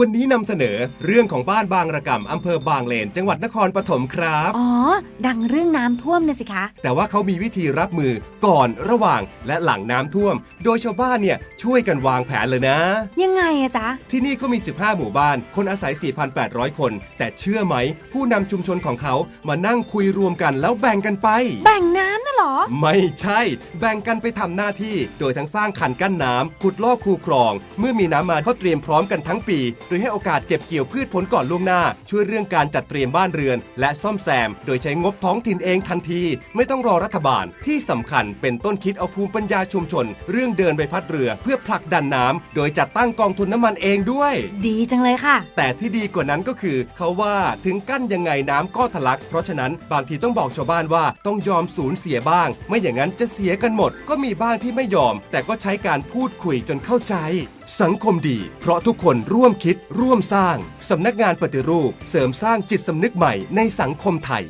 วันนี้นำเสนอเรื่องของบ้านบางระกำอำเภอบางเลน จังหวัดนครปฐมครับ อ๋อ ดังเรื่องน้ำท่วมเนี่ยสิคะ แต่ว่าเขามีวิธีรับมือก่อนระหว่างและหลังน้ำท่วม โดยชาวบ้านเนี่ยช่วยกันวางแผนเลยนะ ยังไงอะจ๊ะ ที่นี่เขามี 15 หมู่บ้าน คนอาศัย 4,800 คน แต่เชื่อไหม ผู้นำชุมชนของเขามานั่งคุยรวมกันแล้วแบ่งกันไป แบ่งน้ำน่ะเหรอ ไม่ใช่ แบ่งกันไปทำหน้าที่ โดยทั้งสร้างคันกั้นน้ำขุดลอกคูคลอง เมื่อมีน้ำมาเขาเตรียมพร้อมกันทั้งปี โดยให้โอกาสเก็บเกี่ยวพืชผลก่อนล่วงหน้า ช่วยเรื่องการจัดเตรียมบ้านเรือน และซ่อมแซม โดยใช้งบท้องถิ่นเองทันที ไม่ต้องรอรัฐบาลที่สำคัญเป็นต้นคิดเอาภูมิปัญญาชุมชน เรื่องเดินใบพัดเรือเพื่อผลักดันน้ำโดยจัดตั้งกองทุนน้ำมันเองด้วย ดีจังเลยค่ะ แต่ที่ดีกว่านั้นก็คือ เขาว่าถึงกั้นยังไงน้ำก็ทะลัก เพราะฉะนั้นบางทีต้องบอกชาวบ้านว่าต้องยอมสูญเสียบ้างไม่อย่างนั้นจะเสียกันหมด ก็มีบ้างที่ไม่ยอม แต่ก็ใช้การพูดคุยจนเข้าใจ สังคมดี เพราะทุกคนร่วมคิดร่วมสร้าง สำนักงานปฏิรูป เสริมสร้างจิตสำนึกใหม่ในสังคมไทย